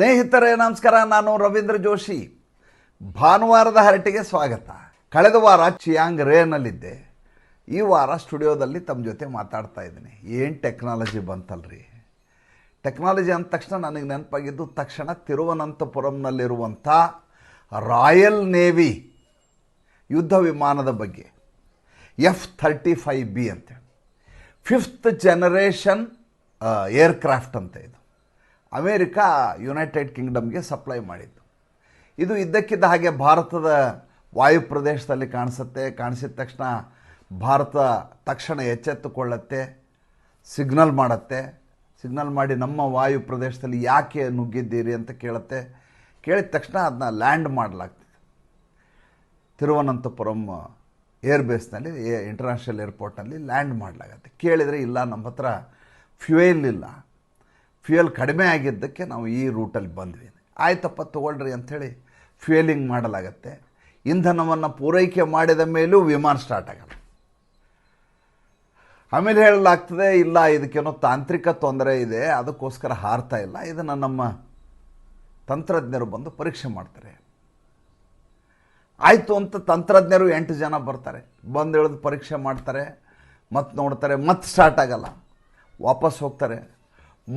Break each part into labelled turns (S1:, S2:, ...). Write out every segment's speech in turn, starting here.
S1: ಸ್ನೇಹಿತರೇ, ನಮಸ್ಕಾರ. ನಾನು ರವೀಂದ್ರ ಜೋಶಿ. ಭಾನುವಾರದ ಹರಟಿಗೆ ಸ್ವಾಗತ. ಕಳೆದ ವಾರ ಚಿಯಾಂಗ್ ರೇನಲ್ಲಿದ್ದೆ. ಈ ವಾರ ಸ್ಟುಡಿಯೋದಲ್ಲಿ ತಮ್ಮ ಜೊತೆ ಮಾತಾಡ್ತಾ ಇದ್ದೀನಿ. ಏನು ಟೆಕ್ನಾಲಜಿ ಬಂತಲ್ರಿ? ಟೆಕ್ನಾಲಜಿ ಅಂದ ತಕ್ಷಣ ನನಗೆ ನೆನಪಾಗಿದ್ದು ತಕ್ಷಣ ತಿರುವನಂತಪುರಂನಲ್ಲಿರುವಂಥ ರಾಯಲ್ ನೇವಿ ಯುದ್ಧ ವಿಮಾನದ ಬಗ್ಗೆ. ಎಫ್ ಥರ್ಟಿ ಫೈವ್ ಬಿ ಅಂತೇಳಿ ಫಿಫ್ತ್ ಜನರೇಷನ್ ಏರ್ಕ್ರಾಫ್ಟ್ ಅಂತ ಇದು. ಅಮೇರಿಕಾ ಯುನೈಟೆಡ್ ಕಿಂಗ್ಡಮ್ಗೆ ಸಪ್ಲೈ ಮಾಡಿತ್ತು ಇದು ಇದ್ದಕ್ಕಿದ್ದ ಹಾಗೆ ಭಾರತದ ವಾಯು ಪ್ರದೇಶದಲ್ಲಿ ಕಾಣಿಸುತ್ತೆ, ಕಾಣಿಸಿದ ತಕ್ಷಣ ಭಾರತ ತಕ್ಷಣ ಎಚ್ಚೆತ್ತುಕೊಳ್ಳುತ್ತೆ, ಸಿಗ್ನಲ್ ಮಾಡುತ್ತೆ. ಸಿಗ್ನಲ್ ಮಾಡಿ ನಮ್ಮ ವಾಯು ಪ್ರದೇಶದಲ್ಲಿ ಯಾಕೆ ನುಗ್ಗಿದ್ದೀರಿ ಅಂತ ಕೇಳುತ್ತೆ. ಕೇಳಿದ ತಕ್ಷಣ ಅದನ್ನ ಲ್ಯಾಂಡ್ ಮಾಡಲಾಗ್ತದೆ. ತಿರುವನಂತಪುರಂ ಏರ್ ಬೇಸ್ನಲ್ಲಿ ಇಂಟರ್ನ್ಯಾಷನಲ್ ಏರ್ಪೋರ್ಟ್ನಲ್ಲಿ ಲ್ಯಾಂಡ್ ಮಾಡಲಾಗತ್ತೆ. ಕೇಳಿದರೆ ಇಲ್ಲ, ನಮ್ಮ ಹತ್ರ ಫ್ಯೂಯಲ್ ಇಲ್ಲ. ಫ್ಯೂಯಲ್ ಕಡಿಮೆ ಆಗಿದ್ದಕ್ಕೆ ನಾವು ಈ ರೂಟಲ್ಲಿ ಬಂದ್ವಿ. ಆಯ್ತಪ್ಪ, ತೊಗೊಳ್ರಿ ಅಂಥೇಳಿ ಫ್ಯೂಯಲಿಂಗ್ ಮಾಡಲಾಗತ್ತೆ. ಇಂಧನವನ್ನು ಪೂರೈಕೆ ಮಾಡಿದ ಮೇಲೂ ವಿಮಾನ ಸ್ಟಾರ್ಟ್ ಆಗಲ್ಲ. ಆಮೇಲೆ ಹೇಳಲಾಗ್ತದೆ, ಇಲ್ಲ, ಇದಕ್ಕೇನೋ ತಾಂತ್ರಿಕ ತೊಂದರೆ ಇದೆ, ಅದಕ್ಕೋಸ್ಕರ ಹಾರ್ತಾ ಇಲ್ಲ. ಇದನ್ನು ನಮ್ಮ ತಂತ್ರಜ್ಞರು ಬಂದು ಪರೀಕ್ಷೆ ಮಾಡ್ತಾರೆ. ಆಯಿತು ಅಂತ ತಂತ್ರಜ್ಞರು ಎಂಟು ಜನ ಬರ್ತಾರೆ. ಬಂದು ಇಳಿದು ಪರೀಕ್ಷೆ ಮಾಡ್ತಾರೆ ಮತ್ತೆ ನೋಡ್ತಾರೆ ಮತ್ತೆ ಸ್ಟಾರ್ಟ್ ಆಗಲ್ಲ. ವಾಪಸ್ ಹೋಗ್ತಾರೆ.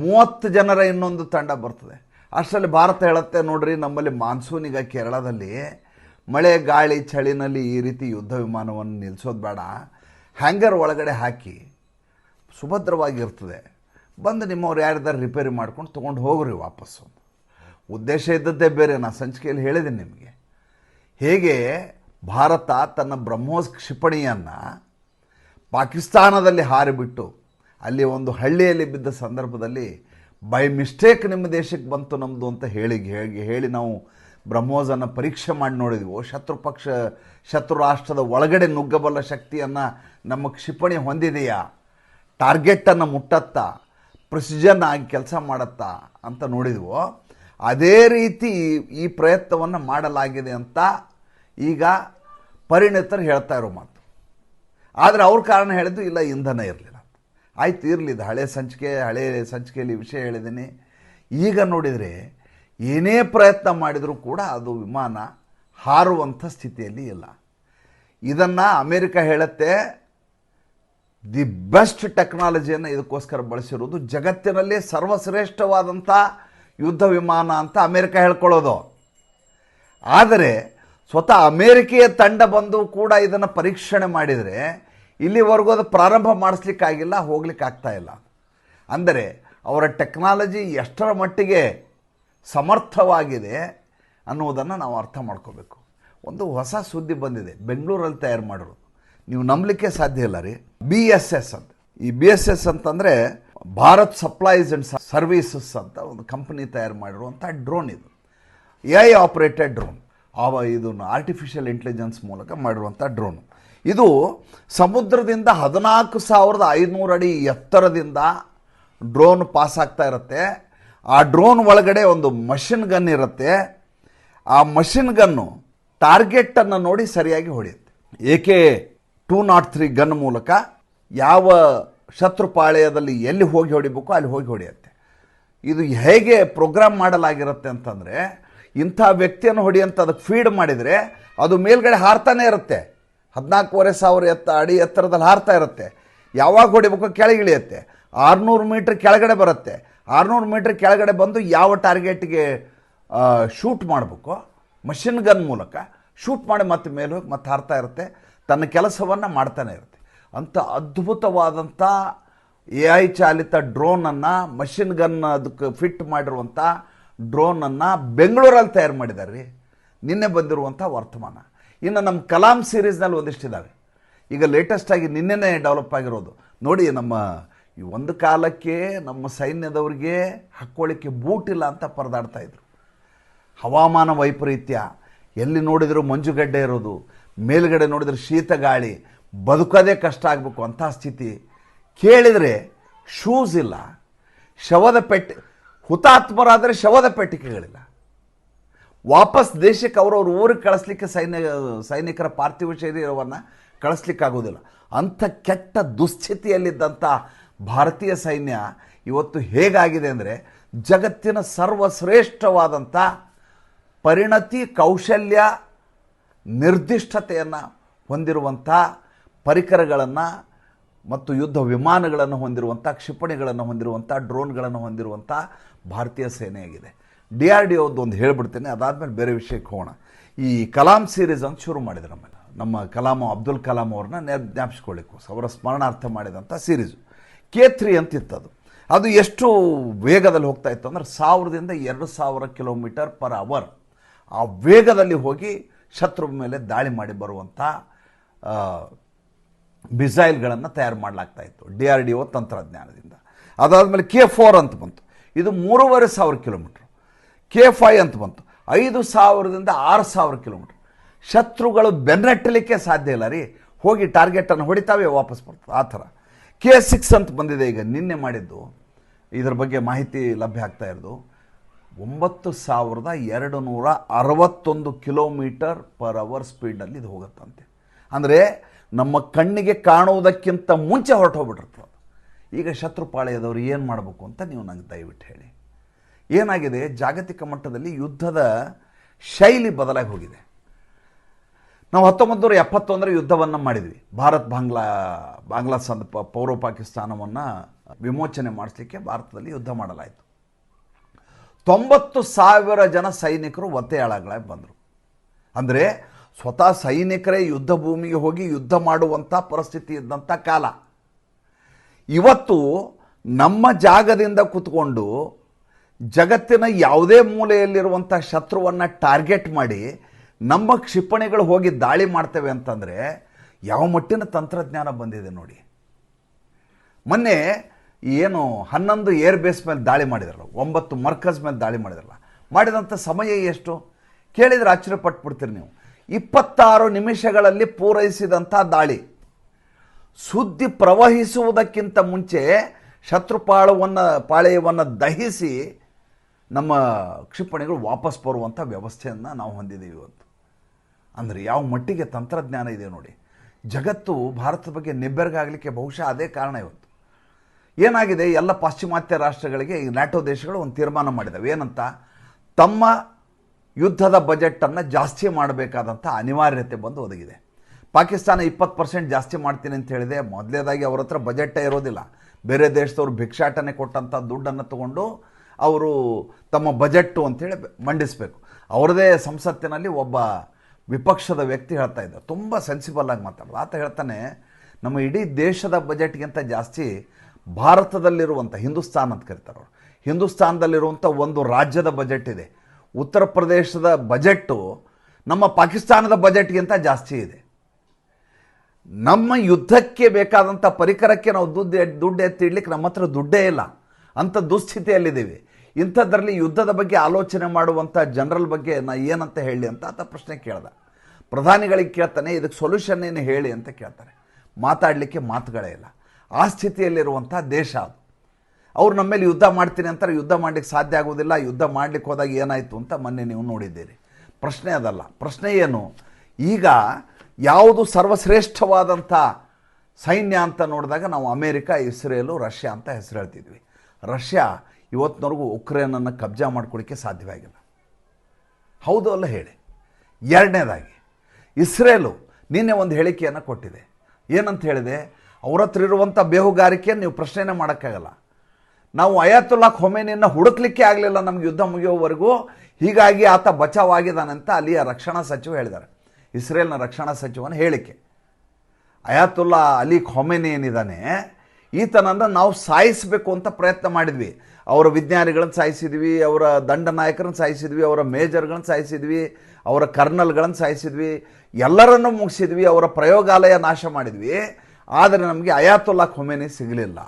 S1: ಮೂವತ್ತು ಜನರ ಇನ್ನೊಂದು ತಂಡ ಬರ್ತದೆ. ಅಷ್ಟರಲ್ಲಿ ಭಾರತ ಹೇಳುತ್ತೆ ನೋಡ್ರಿ, ನಮ್ಮಲ್ಲಿ ಮಾನ್ಸೂನ್ ಈಗ ಕೇರಳದಲ್ಲಿ ಮಳೆ, ಗಾಳಿ, ಚಳಿನಲ್ಲಿ ಈ ರೀತಿ ಯುದ್ಧ ವಿಮಾನವನ್ನು ನಿಲ್ಲಿಸೋದು ಬೇಡ. ಹ್ಯಾಂಗರ್ ಒಳಗಡೆ ಹಾಕಿ ಸುಭದ್ರವಾಗಿರ್ತದೆ. ಬಂದು ನಿಮ್ಮವ್ರು ಯಾರಿದ್ದಾರೆ ರಿಪೇರಿ ಮಾಡ್ಕೊಂಡು ತೊಗೊಂಡು ಹೋಗ್ರಿ ವಾಪಸ್ಸು ಉದ್ದೇಶ ಇದ್ದದ್ದೇ ಬೇರೆ ನಾನು ಸಂಚಿಕೆಯಲ್ಲಿ ಹೇಳಿದ್ದೀನಿ ನಿಮಗೆ. ಹೇಗೆ ಭಾರತ ತನ್ನ ಬ್ರಹ್ಮೋಸ್ ಕ್ಷಿಪಣಿಯನ್ನು ಪಾಕಿಸ್ತಾನದಲ್ಲಿ ಹಾರಿಬಿಟ್ಟು ಅಲ್ಲಿ ಒಂದು ಹಳ್ಳಿಯಲ್ಲಿ ಬಿದ್ದ ಸಂದರ್ಭದಲ್ಲಿ, ಬೈ ಮಿಸ್ಟೇಕ್ ನಿಮ್ಮ ದೇಶಕ್ಕೆ ಬಂತು ನಮ್ಮದು ಅಂತ ಹೇಳಿ ಹೇಳಿ ನಾವು ಬ್ರಹ್ಮೋಸನ್ನು ಪರೀಕ್ಷೆ ಮಾಡಿ ನೋಡಿದ್ವು. ಶತ್ರು ಪಕ್ಷ, ಶತ್ರು ರಾಷ್ಟ್ರದ ಒಳಗಡೆ ನುಗ್ಗಬಲ್ಲ ಶಕ್ತಿಯನ್ನು ನಮ್ಮ ಕ್ಷಿಪಣಿ ಹೊಂದಿದೆಯಾ? ಟಾರ್ಗೆಟನ್ನು ಮುಟ್ಟತ್ತಾ? ಪ್ರೊಸಿಜನ್ ಆಗಿ ಕೆಲಸ ಮಾಡತ್ತಾ? ಅಂತ ನೋಡಿದ್ವು. ಅದೇ ರೀತಿ ಈ ಪ್ರಯತ್ನವನ್ನು ಮಾಡಲಾಗಿದೆ ಅಂತ ಈಗ ಪರಿಣಿತರು ಹೇಳ್ತಾ ಇರೋ ಮಾತು. ಆದರೆ ಅವ್ರ ಕಾರಣ ಹೇಳಿದ್ದು ಇಲ್ಲ, ಇಂಧನ ಇರಲಿಲ್ಲ. ಆಯ್ತು, ಇರಲಿ, ಇದು ಹಳೆ ಸಂಚಿಕೆ, ಹಳೆ ಸಂಚಿಕೆಯಲ್ಲಿ ವಿಷಯ ಹೇಳಿದ್ದೀನಿ. ಈಗ ನೋಡಿದರೆ ಏನೇ ಪ್ರಯತ್ನ ಮಾಡಿದರೂ ಕೂಡ ಅದು ವಿಮಾನ ಹಾರುವಂಥ ಸ್ಥಿತಿಯಲ್ಲಿ ಇಲ್ಲ. ಇದನ್ನು ಅಮೇರಿಕ ಹೇಳುತ್ತೆ, ದಿ ಬೆಸ್ಟ್ ಟೆಕ್ನಾಲಜಿಯನ್ನು ಇದಕ್ಕೋಸ್ಕರ ಬಳಸಿರುವುದು ಜಗತ್ತಿನಲ್ಲಿ ಸರ್ವಶ್ರೇಷ್ಠವಾದಂಥ ಯುದ್ಧ ವಿಮಾನ ಅಂತ ಅಮೇರಿಕ ಹೇಳ್ಕೊಳ್ಳೋದು. ಆದರೆ, ಸ್ವತಃ ಅಮೇರಿಕೆಯ ತಂಡ ಬಂದು ಕೂಡ ಇದನ್ನು ಪರೀಕ್ಷಣೆ ಮಾಡಿದರೆ ಇಲ್ಲಿವರೆಗೂ ಅದು ಪ್ರಾರಂಭ ಮಾಡಿಸ್ಲಿಕ್ಕಾಗಿಲ್ಲ, ಹೋಗ್ಲಿಕ್ಕೆ ಆಗ್ತಾ ಇಲ್ಲ. ಅಂದರೆ ಅವರ ಟೆಕ್ನಾಲಜಿ ಎಷ್ಟರ ಮಟ್ಟಿಗೆ ಸಮರ್ಥವಾಗಿದೆ ಅನ್ನುವುದನ್ನು ನಾವು ಅರ್ಥ ಮಾಡ್ಕೋಬೇಕು. ಒಂದು ಹೊಸ ಸುದ್ದಿ ಬಂದಿದೆ, ಬೆಂಗಳೂರಲ್ಲಿ ತಯಾರು ಮಾಡಿರೋದು. ನೀವು ನಂಬಲಿಕ್ಕೆ ಸಾಧ್ಯ ಇಲ್ಲ ರೀ. ಬಿ ಎಸ್ ಎಸ್ ಅಂತ. ಈ ಬಿ ಎಸ್ ಎಸ್ ಅಂತಂದರೆ ಭಾರತ್ ಸಪ್ಲೈಸ್ ಆ್ಯಂಡ್ ಸರ್ವೀಸಸ್ ಅಂತ ಒಂದು ಕಂಪ್ನಿ ತಯಾರು ಮಾಡಿರುವಂಥ ಡ್ರೋನ್ ಇದು. A I operated drone. ಆವ ಇದನ್ನು ಆರ್ಟಿಫಿಷಿಯಲ್ ಇಂಟೆಲಿಜೆನ್ಸ್ ಮೂಲಕ ಮಾಡಿರುವಂಥ ಡ್ರೋನ್. ಇದು ಸಮುದ್ರದಿಂದ ಹದಿನಾಲ್ಕು ಸಾವಿರದ ಐನೂರು ಅಡಿ ಎತ್ತರದಿಂದ ಡ್ರೋನ್ ಪಾಸ್ ಆಗ್ತಾ ಇರುತ್ತೆ. ಆ ಡ್ರೋನ್ ಒಳಗಡೆ ಒಂದು ಮಷಿನ್ ಗನ್ ಇರುತ್ತೆ. ಆ ಮಷಿನ್ ಗನ್ನು ಟಾರ್ಗೆಟನ್ನು ನೋಡಿ ಸರಿಯಾಗಿ ಹೊಡೆಯುತ್ತೆ. ಏಕೆ ಟೂ ನಾಟ್ ತ್ರೀ ಗನ್ ಮೂಲಕ ಯಾವ ಶತ್ರು ಪಾಳ್ಯದಲ್ಲಿ ಎಲ್ಲಿ ಹೋಗಿ ಹೊಡಿಬೇಕು ಅಲ್ಲಿ ಹೋಗಿ ಹೊಡೆಯುತ್ತೆ. ಇದು ಹೇಗೆ ಪ್ರೋಗ್ರಾಮ್ ಮಾಡಲಾಗಿರುತ್ತೆ ಅಂತಂದರೆ ಇಂಥ ವ್ಯಕ್ತಿಯನ್ನು ಹೊಡಿಯಂತ ಅದಕ್ಕೆ ಫೀಡ್ ಮಾಡಿದರೆ ಅದು ಮೇಲ್ಗಡೆ ಹಾರ್ತಾನೆ ಇರುತ್ತೆ. ಹದಿನಾಲ್ಕೂವರೆ ಸಾವಿರ ಎತ್ತ ಅಡಿ ಎತ್ತರದಲ್ಲಿ ಹಾರ್ತಾ ಇರುತ್ತೆ. ಯಾವಾಗ ಹೊಡಿಬೇಕು ಕೆಳಗಿಳಿಯುತ್ತೆ ಆರುನೂರು ಮೀಟ್ರ್ ಕೆಳಗಡೆ ಬರುತ್ತೆ. ಆರುನೂರು ಮೀಟ್ರ್ ಕೆಳಗಡೆ ಬಂದು ಯಾವ ಟಾರ್ಗೆಟ್ಗೆ ಶೂಟ್ ಮಾಡಬೇಕು? ಮಷಿನ್ ಗನ್ ಮೂಲಕ ಶೂಟ್ ಮಾಡಿ ಮತ್ತೆ ಮೇಲೆ ಹೋಗಿ ಮತ್ತೆ ಹಾರ್ತಾ ಇರುತ್ತೆ. ತನ್ನ ಕೆಲಸವನ್ನು ಮಾಡ್ತಾನೆ ಇರುತ್ತೆ. ಅಂಥ ಅದ್ಭುತವಾದಂಥ ಎ ಐ ಚಾಲಿತ ಡ್ರೋನನ್ನು, ಮಷಿನ್ ಗನ್ ಅದಕ್ಕೆ ಫಿಟ್ ಮಾಡಿರುವಂಥ ಡ್ರೋನನ್ನು ಬೆಂಗಳೂರಲ್ಲಿ ತಯಾರು ಮಾಡಿದ್ದಾರೆ ರೀ. ನಿನ್ನೆ ಬಂದಿರುವಂಥ ವರ್ತಮಾನ. ಇನ್ನು ನಮ್ಮ ಕಲಾಂ ಸೀರೀಸ್ನಲ್ಲಿ ಒಂದಿಷ್ಟಿದ್ದಾವೆ ಈಗ ಲೇಟೆಸ್ಟಾಗಿ ನಿನ್ನೆನೇ ಡೆವಲಪ್ ಆಗಿರೋದು. ನೋಡಿ ನಮ್ಮ ಈ ಒಂದು ಕಾಲಕ್ಕೆ ನಮ್ಮ ಸೈನ್ಯದವ್ರಿಗೆ ಹಾಕ್ಕೊಳ್ಳಿಕ್ಕೆ ಬೂಟ್ ಇಲ್ಲ ಅಂತ ಪರದಾಡ್ತಾ ಇದ್ರು. ಹವಾಮಾನ ವೈಪರೀತ್ಯ, ಎಲ್ಲಿ ನೋಡಿದರೂ ಮಂಜುಗಡ್ಡೆ ಇರೋದು, ಮೇಲುಗಡೆ ನೋಡಿದರೆ ಶೀತ ಗಾಳಿ ಬದುಕೋದೇ ಕಷ್ಟ ಆಗಬೇಕು ಅಂತಹ ಸ್ಥಿತಿ. ಕೇಳಿದರೆ ಶೂಸ್ ಇಲ್ಲ, ಶವದ ಪೆಟ್ಟಿ, ಹುತಾತ್ಮರಾದರೆ ಶವದ ಪೆಟ್ಟಿಗೆಗಳಿಲ್ಲ. ವಾಪಸ್ ದೇಶಕ್ಕೆ ಅವರವ್ರ ಊರಿಗೆ ಕಳಿಸ್ಲಿಕ್ಕೆ ಸೈನ್ಯ, ಸೈನಿಕರ ಪಾರ್ಥಿವ ಶರೀರವನ್ನು ಕಳಿಸ್ಲಿಕ್ಕಾಗೋದಿಲ್ಲ. ಅಂಥ ಕೆಟ್ಟ ದುಸ್ಥಿತಿಯಲ್ಲಿದ್ದಂಥ ಭಾರತೀಯ ಸೈನ್ಯ ಇವತ್ತು ಹೇಗಾಗಿದೆ ಅಂದರೆ ಜಗತ್ತಿನ ಸರ್ವಶ್ರೇಷ್ಠವಾದಂಥ ಪರಿಣತಿ, ಕೌಶಲ್ಯ, ನಿರ್ದಿಷ್ಟತೆಯನ್ನು ಹೊಂದಿರುವಂಥ ಪರಿಕರಗಳನ್ನು ಮತ್ತು ಯುದ್ಧ ವಿಮಾನಗಳನ್ನು ಹೊಂದಿರುವಂಥ, ಕ್ಷಿಪಣಿಗಳನ್ನು ಹೊಂದಿರುವಂಥ, ಡ್ರೋನ್ಗಳನ್ನು ಹೊಂದಿರುವಂಥ ಭಾರತೀಯ ಸೇನೆಯಾಗಿದೆ. ಡಿ ಆರ್ ಡಿ ಒಂದು ಹೇಳ್ಬಿಡ್ತೇನೆ, ಅದಾದಮೇಲೆ ಬೇರೆ ವಿಷಯಕ್ಕೆ ಹೋಗೋಣ. ಈ ಕಲಾಂ ಸೀರೀಸ್ ಅಂತ ಶುರು ಮಾಡಿದ್ರು ನಮ್ಮಲ್ಲಿ. ನಮ್ಮ ಕಲಾಂ ಅಬ್ದುಲ್ ಕಲಾಂ ಅವ್ರನ್ನ ನೆ ಜ್ಞಾಪಿಸ್ಕೊಳ್ಳಿಕ್ಕೋಸ್ ಅವರ ಸ್ಮರಣಾರ್ಥ ಮಾಡಿದಂಥ ಸೀರೀಸು ಕೆ ತ್ರೀ ಅಂತ ಇತ್ತದು ಅದು ಎಷ್ಟು ವೇಗದಲ್ಲಿ ಹೋಗ್ತಾ ಇತ್ತು ಅಂದರೆ ಸಾವಿರದಿಂದ ಎರಡು ಸಾವಿರ ಕಿಲೋಮೀಟರ್ ಪರ್ ಅವರ್. ಆ ವೇಗದಲ್ಲಿ ಹೋಗಿ ಶತ್ರು ಮೇಲೆ ದಾಳಿ ಮಾಡಿ ಬರುವಂಥ ಮಿಸೈಲ್ಗಳನ್ನು ತಯಾರು ಮಾಡಲಾಗ್ತಾ ಇತ್ತು ಡಿ ಆರ್ ಡಿ ಒ ತಂತ್ರಜ್ಞಾನದಿಂದ. ಅದಾದಮೇಲೆ ಕೆ ಫೋರ್ ಅಂತ ಬಂತು. ಇದು ಮೂರುವರೆ ಸಾವಿರ ಕಿಲೋಮೀಟ್ರ್. ಕೆ ಫೈ ಅಂತ ಬಂತು. ಐದು ಸಾವಿರದಿಂದ ಆರು ಸಾವಿರ ಕಿಲೋಮೀಟ್ರ್. ಶತ್ರುಗಳು ಬೆನ್ನಟ್ಟಲಿಕ್ಕೆ ಸಾಧ್ಯ ಇಲ್ಲ ರೀ. ಹೋಗಿ ಟಾರ್ಗೆಟನ್ನು ಹೊಡಿತಾವೆ, ವಾಪಸ್ ಬರ್ತದೆ ಆ ಥರ. ಕೆ ಸಿಕ್ಸ್ ಅಂತ ಬಂದಿದೆ ಈಗ. ನಿನ್ನೆ ಮಾಡಿದ್ದು. ಇದ್ರ ಬಗ್ಗೆ ಮಾಹಿತಿ ಲಭ್ಯ ಆಗ್ತಾ ಇರೋದು. ಒಂಬತ್ತು ಸಾವಿರದ ಎರಡು ನೂರ ಅರವತ್ತೊಂದು ಕಿಲೋಮೀಟರ್ ಪರ್ ಅವರ್ ಸ್ಪೀಡಲ್ಲಿ ಇದು ಹೋಗುತ್ತಂತೆ. ಅಂದರೆ ನಮ್ಮ ಕಣ್ಣಿಗೆ ಕಾಣುವುದಕ್ಕಿಂತ ಮುಂಚೆ ಹೊರಟೋಗ್ಬಿಟ್ಟಿರ್ತದೆ. ಅದು. ಈಗ ಶತ್ರುಪಾಳ್ಯದವರು ಏನು ಮಾಡಬೇಕು ಅಂತ ನೀವು ನನಗೆ ದಯವಿಟ್ಟು ಹೇಳಿ. ಏನಾಗಿದೆ? ಜಾಗತಿಕ ಮಟ್ಟದಲ್ಲಿ ಯುದ್ಧದ ಶೈಲಿ ಬದಲಾಗಿ ಹೋಗಿದೆ. ನಾವು ಹತ್ತೊಂಬತ್ತು ನೂರ ಎಪ್ಪತ್ತೊಂದರ ಯುದ್ಧವನ್ನು ಮಾಡಿದ್ವಿ. ಭಾರತ್ ಬಾಂಗ್ಲಾ ಬಾಂಗ್ಲಾ ಸಂದ ಪೌರ ಪಾಕಿಸ್ತಾನವನ್ನು ವಿಮೋಚನೆ ಮಾಡಿಸ್ಲಿಕ್ಕೆ ಭಾರತದಲ್ಲಿ ಯುದ್ಧ ಮಾಡಲಾಯಿತು. ತೊಂಬತ್ತು ಸಾವಿರ ಜನ ಸೈನಿಕರು ಒತ್ತೆಯಾಳಗಳಾಗಿ ಬಂದರು. ಅಂದರೆ ಸ್ವತಃ ಸೈನಿಕರೇ ಯುದ್ಧ ಭೂಮಿಗೆ ಹೋಗಿ ಯುದ್ಧ ಮಾಡುವಂಥ ಪರಿಸ್ಥಿತಿ ಇದ್ದಂಥ ಕಾಲ. ಇವತ್ತು ನಮ್ಮ ಜಾಗದಿಂದ ಕೂತ್ಕೊಂಡು ಜಗತ್ತಿನ ಯಾವುದೇ ಮೂಲೆಯಲ್ಲಿರುವಂಥ ಶತ್ರುವನ್ನು ಟಾರ್ಗೆಟ್ ಮಾಡಿ ನಮ್ಮ ಕ್ಷಿಪಣಿಗಳು ಹೋಗಿ ದಾಳಿ ಮಾಡ್ತೇವೆ ಅಂತಂದರೆ ಯಾವ ಮಟ್ಟಿನ ತಂತ್ರಜ್ಞಾನ ಬಂದಿದೆ ನೋಡಿ. ಮೊನ್ನೆ ಏನು ಹನ್ನೊಂದು ಏರ್ ಬೇಸ್ ಮೇಲೆ ದಾಳಿ ಮಾಡಿದ್ರಲ್ಲ, ಒಂಬತ್ತು ಮರ್ಕಸ್ ಮೇಲೆ ದಾಳಿ ಮಾಡಿದ್ರಲ್ಲ, ಮಾಡಿದಂಥ ಸಮಯ ಎಷ್ಟು? ಕೇಳಿದರೆ ಆಶ್ಚರ್ಯಪಟ್ಬಿಡ್ತೀರಿ ನೀವು. ಇಪ್ಪತ್ತಾರು ನಿಮಿಷಗಳಲ್ಲಿ ಪೂರೈಸಿದಂಥ ದಾಳಿ. ಸುದ್ದಿ ಪ್ರವಹಿಸುವುದಕ್ಕಿಂತ ಮುಂಚೆ ಶತ್ರುಪಾಳವನ್ನು, ಪಾಳೆಯವನ್ನು ದಹಿಸಿ ನಮ್ಮ ಕ್ಷಿಪಣಿಗಳು ವಾಪಸ್ ಬರುವಂಥ ವ್ಯವಸ್ಥೆಯನ್ನು ನಾವು ಹೊಂದಿದ್ದೀವಿ ಇವತ್ತು. ಅಂದರೆ ಯಾವ ಮಟ್ಟಿಗೆ ತಂತ್ರಜ್ಞಾನ ಇದೆ ನೋಡಿ. ಜಗತ್ತು ಭಾರತದ ಬಗ್ಗೆ ನಿಬ್ಬೆರಗಾಗಲಿಕ್ಕೆ ಬಹುಶಃ ಅದೇ ಕಾರಣ ಇವತ್ತು. ಏನಾಗಿದೆ? ಎಲ್ಲ ಪಾಶ್ಚಿಮಾತ್ಯ ರಾಷ್ಟ್ರಗಳಿಗೆ, ಈ ನ್ಯಾಟೋ ದೇಶಗಳು ಒಂದು ತೀರ್ಮಾನ ಮಾಡಿದವೆ. ಏನಂತ? ತಮ್ಮ ಯುದ್ಧದ ಬಜೆಟನ್ನು ಜಾಸ್ತಿ ಮಾಡಬೇಕಾದಂಥ ಅನಿವಾರ್ಯತೆ ಬಂದು ಒದಗಿದೆ. ಪಾಕಿಸ್ತಾನ ಇಪ್ಪತ್ತು ಪರ್ಸೆಂಟ್ ಜಾಸ್ತಿ ಮಾಡ್ತೀನಿ ಅಂತ ಹೇಳಿದೆ. ಮೊದಲೇದಾಗಿ ಅವ್ರ ಹತ್ರ ಬಜೆಟ್ಟೇ ಇರೋದಿಲ್ಲ. ಬೇರೆ ದೇಶದವ್ರು ಭಿಕ್ಷಾಟನೆ ಕೊಟ್ಟಂಥ ದುಡ್ಡನ್ನು ತಗೊಂಡು ಅವರು ತಮ್ಮ ಬಜೆಟ್ಟು ಅಂತೇಳಿ ಮಂಡಿಸಬೇಕು. ಅವರದೇ ಸಂಸತ್ತಿನಲ್ಲಿ ಒಬ್ಬ ವಿಪಕ್ಷದ ವ್ಯಕ್ತಿ ಹೇಳ್ತಾ ಇದ್ದ. ತುಂಬ ಸೆನ್ಸಿಬಲ್ ಆಗಿ ಮಾತಾಡೋದು. ಆತ ಹೇಳ್ತಾನೆ, ನಮ್ಮ ಇಡೀ ದೇಶದ ಬಜೆಟ್ಗಿಂತ ಜಾಸ್ತಿ ಭಾರತದಲ್ಲಿರುವಂಥ ಹಿಂದೂಸ್ತಾನ್ ಅಂತ ಕರೀತಾರೆ ಅವರು. ಹಿಂದೂಸ್ತಾನದಲ್ಲಿರುವಂಥ ಒಂದು ರಾಜ್ಯದ ಬಜೆಟ್ ಇದೆ. ಉತ್ತರ ಪ್ರದೇಶದ ಬಜೆಟ್ಟು ನಮ್ಮ ಪಾಕಿಸ್ತಾನದ ಬಜೆಟ್ಗಿಂತ ಜಾಸ್ತಿ ಇದೆ. ನಮ್ಮ ಯುದ್ಧಕ್ಕೆ ಬೇಕಾದಂಥ ಪರಿಕರಕ್ಕೆ ನಾವು ದುಡ್ಡು ದುಡ್ಡು ಎತ್ತಿಡ್ಲಿಕ್ಕೆ ನಮ್ಮ ಹತ್ರ ದುಡ್ಡೇ ಇಲ್ಲ. ಅಂಥ ದುಸ್ಥಿತಿಯಲ್ಲಿದ್ದೀವಿ. ಇಂಥದ್ರಲ್ಲಿ ಯುದ್ಧದ ಬಗ್ಗೆ ಆಲೋಚನೆ ಮಾಡುವಂಥ ಜನರಲ್ ಬಗ್ಗೆ ನಾ ಏನಂತ ಹೇಳಿ ಅಂತ ಆತ ಪ್ರಶ್ನೆ ಕೇಳ್ದೆ. ಪ್ರಧಾನಿಗಳಿಗೆ ಕೇಳ್ತಾನೆ, ಇದಕ್ಕೆ ಸೊಲ್ಯೂಷನ್ ಏನು ಹೇಳಿ ಅಂತ ಕೇಳ್ತಾರೆ. ಮಾತಾಡಲಿಕ್ಕೆ ಮಾತುಗಳೇ ಇಲ್ಲ. ಆ ಸ್ಥಿತಿಯಲ್ಲಿರುವಂಥ ದೇಶ ಅದು. ಅವ್ರು ನಮ್ಮ ಮೇಲೆ ಯುದ್ಧ ಮಾಡ್ತೀನಿ ಅಂತಾರೆ, ಯುದ್ಧ ಮಾಡಲಿಕ್ಕೆ ಸಾಧ್ಯ ಆಗೋದಿಲ್ಲ ಯುದ್ಧ ಮಾಡಲಿಕ್ಕೆ ಹೋದಾಗ ಏನಾಯಿತು ಅಂತ ಮೊನ್ನೆ ನೀವು ನೋಡಿದ್ದೀರಿ. ಪ್ರಶ್ನೆ ಅದಲ್ಲ. ಪ್ರಶ್ನೆ ಏನು? ಈಗ ಯಾವುದು ಸರ್ವಶ್ರೇಷ್ಠವಾದಂಥ ಸೈನ್ಯ ಅಂತ ನೋಡಿದಾಗ ನಾವು ಅಮೇರಿಕಾ, ಇಸ್ರೇಲು, ರಷ್ಯಾ ಅಂತ ಹೆಸರು ಹೇಳ್ತಿದ್ವಿ. ರಷ್ಯಾ ಇವತ್ತಿನವರೆಗೂ ಉಕ್ರೇನನ್ನು ಕಬ್ಜಾ ಮಾಡ್ಕೊಳ್ಳಿಕ್ಕೆ ಸಾಧ್ಯವಾಗಿಲ್ಲ. ಹೌದು ಅಲ್ಲ ಹೇಳಿ. ಎರಡನೇದಾಗಿ, ಇಸ್ರೇಲು ನಿನ್ನೆ ಒಂದು ಹೇಳಿಕೆಯನ್ನು ಕೊಟ್ಟಿದೆ. ಏನಂತ ಹೇಳಿದೆ? ಅವ್ರ ಹತ್ರ ಇರುವಂಥ ಬೇಹುಗಾರಿಕೆಯನ್ನು ನೀವು ಪ್ರಶ್ನೆನೇ ಮಾಡೋಕ್ಕಾಗಲ್ಲ. ನಾವು ಅಯಾತುಲ್ಲಾ ಖೊಮೇನಿಯನ್ನು ಹುಡುಕ್ಲಿಕ್ಕೆ ಆಗಲಿಲ್ಲ ನಮ್ಗೆ ಯುದ್ಧ ಮುಗಿಯೋವರೆಗೂ. ಹೀಗಾಗಿ ಆತ ಬಚಾವಾಗಿದ್ದಾನಂತ ಅಲ್ಲಿಯ ರಕ್ಷಣಾ ಸಚಿವ ಹೇಳಿದ್ದಾರೆ. ಇಸ್ರೇಲ್ನ ರಕ್ಷಣಾ ಸಚಿವನ ಹೇಳಿಕೆ. ಅಯಾತುಲ್ಲಾ ಅಲಿ ಖೊಮೆನಿ ಏನಿದ್ದಾನೆ? ಈತನನ್ನು ನಾವು ಸಾಯಿಸಬೇಕು ಅಂತ ಪ್ರಯತ್ನ ಮಾಡಿದ್ವಿ. ಅವರ ವಿಜ್ಞಾನಿಗಳನ್ನು ಸಾಯಿಸಿದ್ವಿ, ಅವರ ದಂಡ ನಾಯಕರನ್ನು ಸಾಯಿಸಿದ್ವಿ, ಅವರ ಮೇಜರ್ಗಳನ್ನು ಸಾಯಿಸಿದ್ವಿ, ಅವರ ಕರ್ನಲ್ಗಳನ್ನು ಸಾಯಿಸಿದ್ವಿ, ಎಲ್ಲರನ್ನು ಮುಗಿಸಿದ್ವಿ, ಅವರ ಪ್ರಯೋಗಾಲಯ ನಾಶ ಮಾಡಿದ್ವಿ. ಆದರೆ ನಮಗೆ ಅಯಾತುಲ್ಲಾ ಖೊಮೇನಿ ಸಿಗಲಿಲ್ಲ.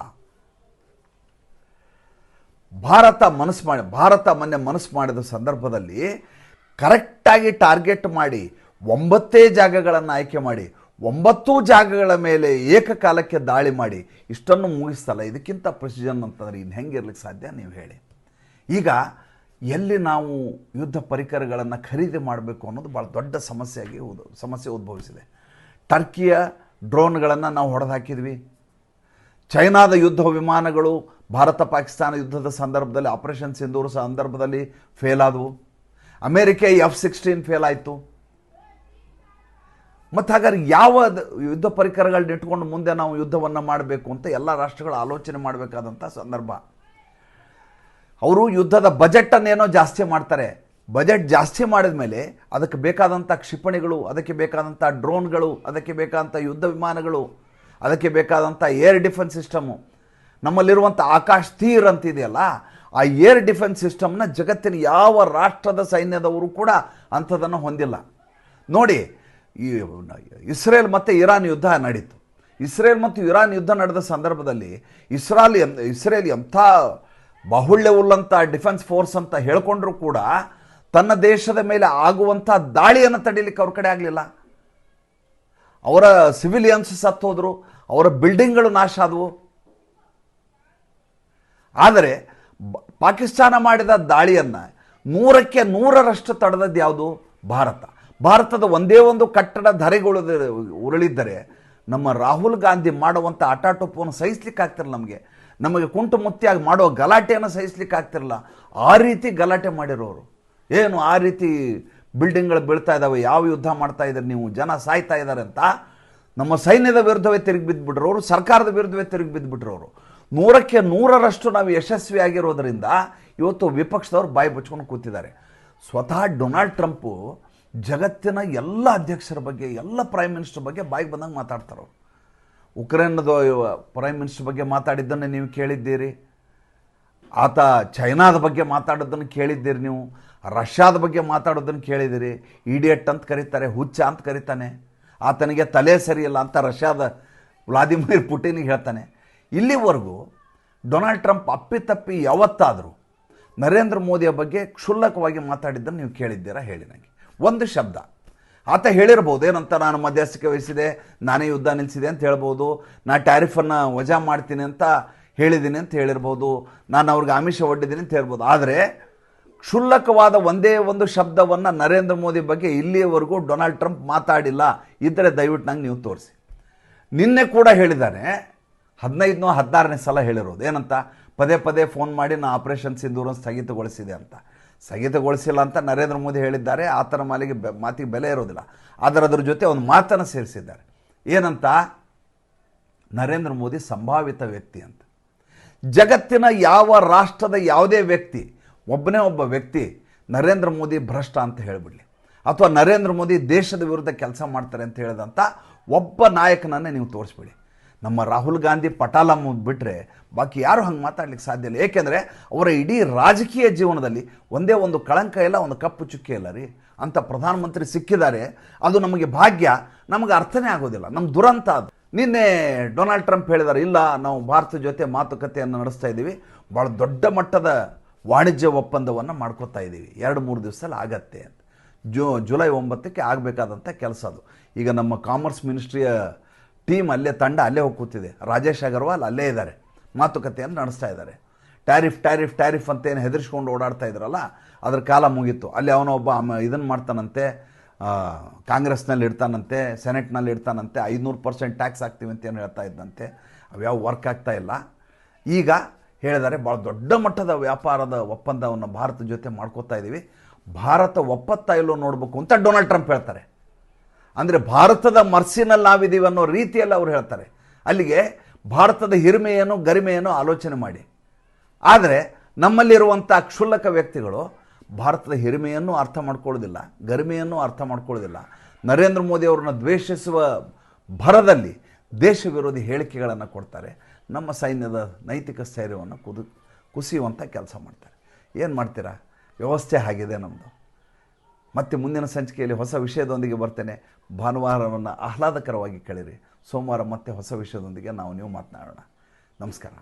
S1: ಭಾರತ ಮನಸ್ಸು ಮಾಡಿ, ಭಾರತ ಮೊನ್ನೆ ಮನಸ್ಸು ಮಾಡಿದ ಸಂದರ್ಭದಲ್ಲಿ ಕರೆಕ್ಟಾಗಿ ಟಾರ್ಗೆಟ್ ಮಾಡಿ, ಒಂಬತ್ತೇ ಜಾಗಗಳನ್ನು ಆಯ್ಕೆ ಮಾಡಿ ಒಂಬತ್ತು ಜಾಗಗಳ ಮೇಲೆ ಏಕಕಾಲಕ್ಕೆ ದಾಳಿ ಮಾಡಿ ಇಷ್ಟನ್ನು ಮುಗಿಸ್ತಲ್ಲ, ಇದಕ್ಕಿಂತ ಪ್ರೆಸಿಷನ್ ಅಂತಂದ್ರೆ ಇನ್ನು ಹೆಂಗೆ ಹೆಂಗಿರ್ಲಿಕ್ಕೆ ಸಾಧ್ಯ ನೀವು ಹೇಳಿ. ಈಗ ಎಲ್ಲಿ ನಾವು ಯುದ್ಧ ಪರಿಕರಗಳನ್ನು ಖರೀದಿ ಮಾಡಬೇಕು ಅನ್ನೋದು ಭಾಳ ದೊಡ್ಡ ಸಮಸ್ಯೆಯಾಗಿ ಉದ್- ಸಮಸ್ಯೆ ಉದ್ಭವಿಸಿದೆ. ಟರ್ಕಿಯ ಡ್ರೋನ್ಗಳನ್ನು ನಾವು ಹೊಡೆದಾಕಿದ್ವಿ. ಚೈನಾದ ಯುದ್ಧ ವಿಮಾನಗಳು ಭಾರತ ಪಾಕಿಸ್ತಾನ ಯುದ್ಧದ ಸಂದರ್ಭದಲ್ಲಿ ಆಪರೇಷನ್ ಸಿಂಧೂರು ಸಂದರ್ಭದಲ್ಲಿ ಫೇಲ್ ಆದವು. ಅಮೇರಿಕ ಎಫ್ ಸಿಕ್ಸ್ಟೀನ್ ಫೇಲ್ ಆಯಿತು. ಮತ್ತು ಹಾಗಾದ್ರೆ ಯಾವ ಯುದ್ಧ ಪರಿಕರಗಳನ್ನ ಇಟ್ಕೊಂಡು ಮುಂದೆ ನಾವು ಯುದ್ಧವನ್ನು ಮಾಡಬೇಕು ಅಂತ ಎಲ್ಲ ರಾಷ್ಟ್ರಗಳು ಆಲೋಚನೆ ಮಾಡಬೇಕಾದಂಥ ಸಂದರ್ಭ. ಅವರು ಯುದ್ಧದ ಬಜೆಟನ್ನೇನೋ ಜಾಸ್ತಿ ಮಾಡ್ತಾರೆ. ಬಜೆಟ್ ಜಾಸ್ತಿ ಮಾಡಿದ ಮೇಲೆ ಅದಕ್ಕೆ ಬೇಕಾದಂಥ ಕ್ಷಿಪಣಿಗಳು, ಅದಕ್ಕೆ ಬೇಕಾದಂಥ ಡ್ರೋನ್ಗಳು, ಅದಕ್ಕೆ ಬೇಕಾದಂಥ ಯುದ್ಧ ವಿಮಾನಗಳು, ಅದಕ್ಕೆ ಬೇಕಾದಂಥ ಏರ್ ಡಿಫೆನ್ಸ್ ಸಿಸ್ಟಮು ನಮ್ಮಲ್ಲಿರುವಂಥ ಆಕಾಶ್ ತೀರ್ ಅಂತಿದೆಯಲ್ಲ, ಆ ಏರ್ ಡಿಫೆನ್ಸ್ ಸಿಸ್ಟಮ್ನ ಜಗತ್ತಿನ ಯಾವ ರಾಷ್ಟ್ರದ ಸೈನ್ಯದವರು ಕೂಡ ಅಂಥದನ್ನು ಹೊಂದಿಲ್ಲ. ನೋಡಿ ಈ ಇಸ್ರೇಲ್ ಮತ್ತು ಇರಾನ್ ಯುದ್ಧ ನಡೀತು. ಇಸ್ರೇಲ್ ಮತ್ತು ಇರಾನ್ ಯುದ್ಧ ನಡೆದ ಸಂದರ್ಭದಲ್ಲಿ ಇಸ್ರಾಲ್ ಎಂ ಇಸ್ರೇಲ್ ಎಂಥ ಬಾಹುಳ್ಯವುಳ್ಳಂಥ ಡಿಫೆನ್ಸ್ ಫೋರ್ಸ್ ಅಂತ ಹೇಳಿಕೊಂಡ್ರೂ ಕೂಡ ತನ್ನ ದೇಶದ ಮೇಲೆ ಆಗುವಂಥ ದಾಳಿಯನ್ನು ತಡೀಲಿಕ್ಕೆ ಅವ್ರ ಕಡೆ ಆಗಲಿಲ್ಲ. ಅವರ ಸಿವಿಲಿಯನ್ಸ್ ಸತ್ತೋದ್ರು, ಅವರ ಬಿಲ್ಡಿಂಗ್ಗಳು ನಾಶ ಆದವು. ಆದರೆ ಪಾಕಿಸ್ತಾನ ಮಾಡಿದ ದಾಳಿಯನ್ನು ನೂರಕ್ಕೆ ನೂರರಷ್ಟು ತಡೆದದ್ದು ಯಾವುದು? ಭಾರತ. ಭಾರತದ ಒಂದೇ ಒಂದು ಕಟ್ಟಡ ಧರೆಗಳು ಉರುಳಿದ್ದರೆ ನಮ್ಮ ರಾಹುಲ್ ಗಾಂಧಿ ಮಾಡುವಂಥ ಆಟಾಟೋಪವನ್ನು ಸಹಿಸ್ಲಿಕ್ಕೆ ಆಗ್ತಿರಲ್ಲ ನಮಗೆ. ನಮಗೆ ಕುಂಟು ಮುತ್ತಿಯಾಗಿ ಮಾಡೋ ಗಲಾಟೆಯನ್ನು ಸಹಿಸ್ಲಿಕ್ಕೆ ಆಗ್ತಿರಲ್ಲ. ಆ ರೀತಿ ಗಲಾಟೆ ಮಾಡಿರೋರು. ಏನು ಆ ರೀತಿ ಬಿಲ್ಡಿಂಗ್ಗಳು ಬೀಳ್ತಾ ಇದ್ದಾವೆ ಯಾವ ಯುದ್ಧ ಮಾಡ್ತಾ ಇದ್ದಾರೆ, ನೀವು ಜನ ಸಾಯ್ತಾ ಇದ್ದಾರೆ ಅಂತ ನಮ್ಮ ಸೈನ್ಯದ ವಿರುದ್ಧವೇ ತಿರುಗಿ ಬಿದ್ದುಬಿಟ್ರವರು ಸರ್ಕಾರದ ವಿರುದ್ಧವೇ ತಿರುಗಿ ಬಿದ್ದುಬಿಟ್ರವರು ನೂರಕ್ಕೆ ನೂರರಷ್ಟು ನಾವು ಯಶಸ್ವಿಯಾಗಿರೋದರಿಂದ ಇವತ್ತು ವಿಪಕ್ಷದವ್ರು ಬಾಯಿ ಬಚ್ಕೊಂಡು ಕೂತಿದ್ದಾರೆ. ಸ್ವತಃ ಡೊನಾಲ್ಡ್ ಟ್ರಂಪು ಜಗತ್ತಿನ ಎಲ್ಲ ಅಧ್ಯಕ್ಷರ ಬಗ್ಗೆ, ಎಲ್ಲ ಪ್ರೈಮ್ ಮಿನಿಸ್ಟರ್ ಬಗ್ಗೆ ಬಾಯಿಗೆ ಬಂದಂಗೆ ಮಾತಾಡ್ತಾರೆ ಅವ್ರು. ಉಕ್ರೇನ್ದು ಪ್ರೈಮ್ ಮಿನಿಸ್ಟರ್ ಬಗ್ಗೆ ಮಾತಾಡಿದ್ದನ್ನು ನೀವು ಕೇಳಿದ್ದೀರಿ. ಆತ ಚೈನಾದ ಬಗ್ಗೆ ಮಾತಾಡೋದನ್ನು ಕೇಳಿದ್ದೀರಿ ನೀವು. ರಷ್ಯಾದ ಬಗ್ಗೆ ಮಾತಾಡೋದನ್ನು ಕೇಳಿದ್ದೀರಿ. ಇಡಿಯಟ್ ಅಂತ ಕರೀತಾರೆ, ಹುಚ್ಚ ಅಂತ ಕರೀತಾನೆ. ಆತನಿಗೆ ತಲೆ ಸರಿಯಿಲ್ಲ ಅಂತ ರಷ್ಯಾದ ವ್ಲಾದಿಮಿರ್ ಪುಟಿನಿಗೆ ಹೇಳ್ತಾನೆ. ಇಲ್ಲಿವರೆಗೂ ಡೊನಾಲ್ಡ್ ಟ್ರಂಪ್ ಅಪ್ಪಿತಪ್ಪಿ ಯಾವತ್ತಾದರೂ ನರೇಂದ್ರ ಮೋದಿಯ ಬಗ್ಗೆ ಕ್ಷುಲ್ಲಕವಾಗಿ ಮಾತಾಡಿದ್ದನ್ನು ನೀವು ಕೇಳಿದ್ದೀರಾ ಹೇಳಿ ನನಗೆ. ಒಂದು ಶಬ್ದ. ಆತ ಹೇಳಿರ್ಬೋದು, ಏನಂತ ನಾನು ಮಧ್ಯಸ್ಥಿಕೆ ವಹಿಸಿದೆ, ನಾನೇ ಯುದ್ಧ ನಿಲ್ಲಿಸಿದೆ ಅಂತ ಹೇಳ್ಬೋದು, ನಾ ಟ್ಯಾರಿಫನ್ನು ವಜಾ ಮಾಡ್ತೀನಿ ಅಂತ ಹೇಳಿದ್ದೀನಿ ಅಂತ ಹೇಳಿರ್ಬೋದು, ನಾನು ಅವ್ರಿಗೆ ಆಮಿಷ ಒಡ್ಡಿದ್ದೀನಿ ಅಂತ ಹೇಳ್ಬೋದು. ಆದರೆ, ಕ್ಷುಲ್ಲಕವಾದ ಒಂದೇ ಒಂದು ಶಬ್ದವನ್ನು ನರೇಂದ್ರ ಮೋದಿ ಬಗ್ಗೆ ಇಲ್ಲಿಯವರೆಗೂ ಡೊನಾಲ್ಡ್ ಟ್ರಂಪ್ ಮಾತಾಡಿಲ್ಲ. ಇದ್ದರೆ ದಯವಿಟ್ಟು ನಂಗೆ ನೀವು ತೋರಿಸಿ. ನಿನ್ನೆ ಕೂಡ ಹೇಳಿದ್ದಾನೆ ಹದಿನೈದನೋ ಹದಿನಾರನೇ ಸಲ ಹೇಳಿರೋದು. ಏನಂತ? ಪದೇ ಪದೇ ಫೋನ್ ಮಾಡಿ ನಾನು ಆಪರೇಷನ್ ಸಿಂಧೂರನ್ನು ಸ್ಥಗಿತಗೊಳಿಸಿದೆ ಅಂತ. ಸ್ಥಗಿತಗೊಳಿಸಿಲ್ಲ ಅಂತ ನರೇಂದ್ರ ಮೋದಿ ಹೇಳಿದ್ದಾರೆ. ಆತನ ಮಾಲಿಗೆ ಬೆ, ಮಾತಿಗೆ ಬೆಲೆ ಇರೋದಿಲ್ಲ. ಆದರೆ ಅದರ ಜೊತೆ ಒಂದು ಮಾತನ್ನು ಸೇರಿಸಿದ್ದಾರೆ. ಏನಂತ? ನರೇಂದ್ರ ಮೋದಿ ಸಂಭಾವಿತ ವ್ಯಕ್ತಿ ಅಂತ. ಜಗತ್ತಿನ ಯಾವ ರಾಷ್ಟ್ರದ ಯಾವುದೇ ವ್ಯಕ್ತಿ, ಒಬ್ಬನೇ ಒಬ್ಬ ವ್ಯಕ್ತಿ ನರೇಂದ್ರ ಮೋದಿ ಭ್ರಷ್ಟ ಅಂತ ಹೇಳಿಬಿಡಲಿ. ಅಥವಾ ನರೇಂದ್ರ ಮೋದಿ ದೇಶದ ವಿರುದ್ಧ ಕೆಲಸ ಮಾಡ್ತಾರೆ ಅಂತ ಹೇಳಿದಂಥ ಒಬ್ಬ ನಾಯಕನನ್ನೇ ನೀವು ತೋರಿಸ್ಬಿಡಿ. ನಮ್ಮ ರಾಹುಲ್ ಗಾಂಧಿ ಪಟಾಲಮ್ಮ ಬಿಟ್ಟರೆ ಬಾಕಿ ಯಾರು ಹಂಗೆ ಮಾತಾಡ್ಲಿಕ್ಕೆ ಸಾಧ್ಯ ಇಲ್ಲ. ಏಕೆಂದರೆ ಅವರ ಇಡೀ ರಾಜಕೀಯ ಜೀವನದಲ್ಲಿ ಒಂದೇ ಒಂದು ಕಳಂಕ ಇಲ್ಲ, ಒಂದು ಕಪ್ಪು ಚುಕ್ಕಿ ಇಲ್ಲ ರೀ. ಅಂತ ಪ್ರಧಾನಮಂತ್ರಿ ಸಿಕ್ಕಿದ್ದಾರೆ. ಅದು ನಮಗೆ ಭಾಗ್ಯ, ನಮಗೆ ಅರ್ಥನೇ ಆಗೋದಿಲ್ಲ. ನಮ್ಮ ದುರಂತ ಅದು. ನಿನ್ನೆ ಡೊನಾಲ್ಡ್ ಟ್ರಂಪ್ ಹೇಳಿದ್ದಾರೆ, ಇಲ್ಲ, ನಾವು ಭಾರತ ಜೊತೆ ಮಾತುಕತೆಯನ್ನು ನಡೆಸ್ತಾ ಇದ್ದೀವಿ. ಭಾಳ ದೊಡ್ಡ ಮಟ್ಟದ ವಾಣಿಜ್ಯ ಒಪ್ಪಂದವನ್ನು ಮಾಡ್ಕೋತಾ ಇದ್ದೀವಿ. ಎರಡು, ಮೂರು ದಿವಸದಲ್ಲಿ ಆಗತ್ತೆ ಅಂತ. ಜೂ, ಜುಲೈ ಒಂಬತ್ತಕ್ಕೆ ಆಗಬೇಕಾದಂಥ ಕೆಲಸ ಅದು. ಈಗ ನಮ್ಮ ಕಾಮರ್ಸ್ ಮಿನಿಸ್ಟ್ರಿಯ ಟೀಮ್ ಅಲ್ಲೇ ತಂಡ ಅಲ್ಲೇ ಹೋಗಿ ಕೂತಿದೆ. ರಾಜೇಶ್ ಅಗರ್ವಾಲ್ ಅಲ್ಲೇ ಇದ್ದಾರೆ. ಮಾತುಕತೆಯನ್ನು ನಡೆಸ್ತಾ ಇದ್ದಾರೆ. ಟ್ಯಾರಿಫ್ ಟ್ಯಾರಿಫ್ ಟ್ಯಾರಿಫ್ ಅಂತ ಏನು ಹೆದರ್ಸ್ಕೊಂಡು ಓಡಾಡ್ತಾ ಇದ್ರಲ್ಲ, ಅದ್ರ ಕಾಲ ಮುಗೀತು. ಅಲ್ಲಿ ಅವನೊಬ್ಬ ಇದನ್ನು ಮಾಡ್ತಾನಂತೆ ಕಾಂಗ್ರೆಸ್ನಲ್ಲಿ ಇಡ್ತಾನಂತೆ, ಸೆನೆಟ್ನಲ್ಲಿ ಇಡ್ತಾನಂತೆ, ಐದುನೂರು ಪರ್ಸೆಂಟ್ ಟ್ಯಾಕ್ಸ್ ಹಾಕ್ತೀವಿ ಅಂತ ಏನು ಹೇಳ್ತಾ ಇದ್ದಂತೆ. ಅವ್ಯಾವ ವರ್ಕ್ ಆಗ್ತಾ ಇಲ್ಲ. ಈಗ ಹೇಳಿದ್ದಾರೆ ಭಾಳ ದೊಡ್ಡ ಮಟ್ಟದ ವ್ಯಾಪಾರದ ಒಪ್ಪಂದವನ್ನು ಭಾರತ ಜೊತೆ ಮಾಡ್ಕೋತಾ ಇದ್ದೀವಿ ಭಾರತ ಒಪ್ಪತ್ತಾ ಇಲ್ಲೋ ನೋಡಬೇಕು ಅಂತ ಡೊನಾಲ್ಡ್ ಟ್ರಂಪ್ ಹೇಳ್ತಾರೆ. ಅಂದರೆ ಭಾರತದ ಮರ್ಸಿನಲ್ಲಿ ನಾವಿದ್ದೀವಿ ಅನ್ನೋ ರೀತಿಯಲ್ಲಿ ಅವ್ರು ಹೇಳ್ತಾರೆ. ಅಲ್ಲಿಗೆ ಭಾರತದ ಹಿರಿಮೆಯನ್ನು ಗರಿಮೆಯನ್ನು ಆಲೋಚನೆ ಮಾಡಿ. ಆದರೆ ನಮ್ಮಲ್ಲಿರುವಂಥ ಕ್ಷುಲ್ಲಕ ವ್ಯಕ್ತಿಗಳು ಭಾರತದ ಹಿರಿಮೆಯನ್ನು ಅರ್ಥ ಮಾಡ್ಕೊಳ್ಳೋದಿಲ್ಲ, ಗರಿಮೆಯನ್ನು ಅರ್ಥ ಮಾಡ್ಕೊಳ್ಳೋದಿಲ್ಲ. ನರೇಂದ್ರ ಮೋದಿ ಅವರನ್ನು ದ್ವೇಷಿಸುವ ಭರದಲ್ಲಿ ದೇಶ ವಿರೋಧಿ ಹೇಳಿಕೆಗಳನ್ನು ಕೊಡ್ತಾರೆ. ನಮ್ಮ ಸೈನ್ಯದ ನೈತಿಕ ಸ್ಥೈರ್ಯವನ್ನು ಕುದು ಕುಸಿಯುವಂಥ ಕೆಲಸ ಮಾಡ್ತಾರೆ. ಏನು ಮಾಡ್ತೀರಾ? ವ್ಯವಸ್ಥೆ ಆಗಿದೆ ನಮ್ಮದು ಮತ್ತೆ ಮುಂದಿನ ಸಂಚಿಕೆಯಲ್ಲಿ ಹೊಸ ವಿಷಯದೊಂದಿಗೆ ಬರ್ತೇನೆ. ಭಾನುವಾರವನ್ನು ಆಹ್ಲಾದಕರವಾಗಿ ಕಳೀರಿ. ಸೋಮವಾರ ಮತ್ತೆ ಹೊಸ ವಿಷಯದೊಂದಿಗೆ ನಾವು ನೀವು ಮಾತನಾಡೋಣ. ನಮಸ್ಕಾರ.